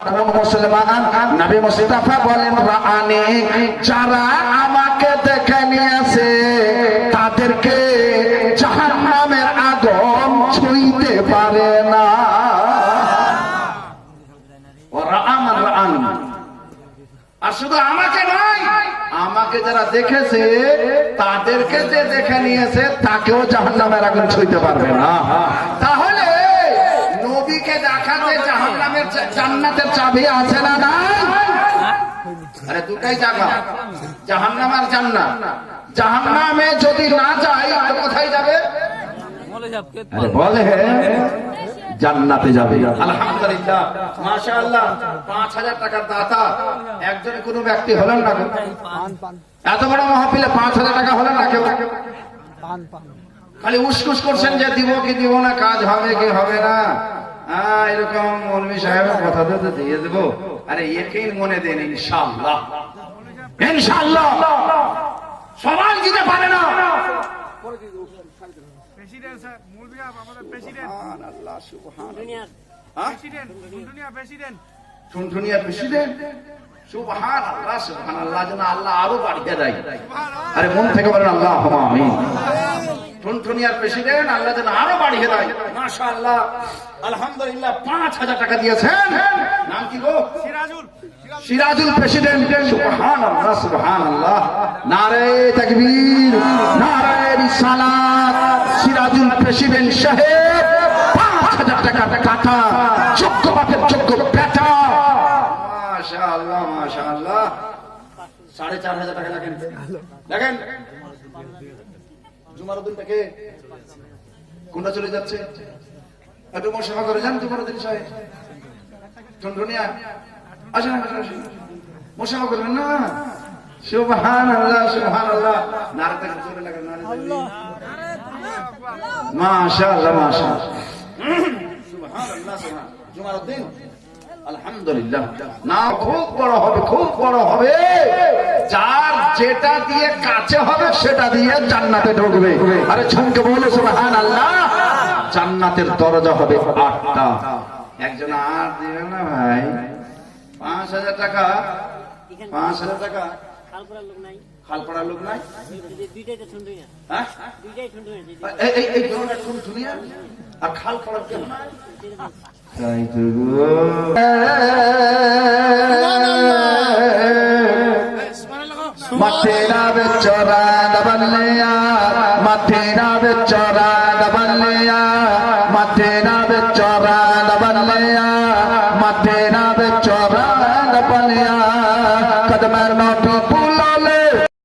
মুসলমান নবী মুস্তাফা বলেন, রাআনি, যারা আমাকে দেখে নিয়েছে, তাদেরকে জাহান্নামের আগুন ছুঁইতে পারে না। আর শুধু আমাকে নয়, আমাকে যারা দেখেছে, তাদেরকে যে দেখে নিয়েছে, তাকেও জাহান্নামের আগুন ছুঁইতে পারবে না। জান্নাতের চাবি আছে না নাই? আরে দুটাই জায়গা। জাহান্নাম আর জান্নাত। জাহান্নামে যদি না যায় তো কোথায় যাবে? আরে বলে জান্নাতে যাবে। আলহামদুলিল্লাহ। মাশাআল্লাহ পাঁচ হাজার টাকার দাতা। একজনে কোনো ব্যক্তি হলেন না এত বড় মহাপিলে পাঁচ হাজার টাকা হলেন না কেউ। খালি উসকুস করছেন যে দিব কি দিব না কাজ হবে কি হবে না। এরকম মৌলবী সাহেবের কথা তো দিয়ে দেবো। আরে একেই মনে দেন ইনশাল্লাহ ইনশাল্লাহ সবাই দিতে পারে না। প্রেসিডেন্ট স্যার মুলবি আপ আমাদের প্রেসিডেন্ট। আল্লাহ সুবহান প্রেসিডেন্ট দুনিয়া প্রেসিডেন্ট। ঠুনঠুনিয়া প্রেসিডেন্ট? সুবহান আল্লাহ আল্লাহ যেন আরও বাড়িয়ে দেয়। আরে মন থেকে বলেন আল্লাহ আমিন। ঠুনঠুনিয়ার প্রেসিডেন্ট আল্লাহ যেন আরও বাড়িয়ে দেয়। মাশাআল্লাহ। আলহামদুলিল্লাহ পাঁচ হাজার টাকা দিয়েছেন। নাম কি গো? সিরাজুল। সিরাজুল। প্রেসিডেন্ট। সুবহান আল্লাহ সুবহান আল্লাহ নারে তাকবীর নারে রিসালাত। সিরাজুল প্রেসিডেন্ট সাহেব পাঁচ হাজার টাকা টাকা। যোগ্য বাপের যোগ্য বেটা। সাড়ে চার হাজার টাকা লাগেন। দেখেন। জুমার দিন থেকে কোনটা চলে যাচ্ছে? না? আলহামদুলিল্লাহ। না, খুব বড় হবে, খুব বড় হবে। যার যেটা দিয়ে কাছে হবে, সেটা দিয়ে জান্নাতে ঢুকবে। আরে ঝুমকে বলে সুবহান আল্লাহ জান্নাতের দরজা হবে আটটা। একজন আর দিবে না ভাই। পাঁচ হাজার টাকা। পাঁচ হাজার টাকা। খালপাড়ার লোক নাই? খালপাড়ার লোক নাই হ্যাঁ এই ধরনের আর খাল পড়ার কেন তাই তো மத்தேனா வெச்சோரா டபல்லையா மத்தேனா வெச்சோரா டபல்லையா மத்தேனா வெச்சோரா டபல்லையா மத்தேனா வெச்சோரா டபல்லையா கதமர் நோட்டு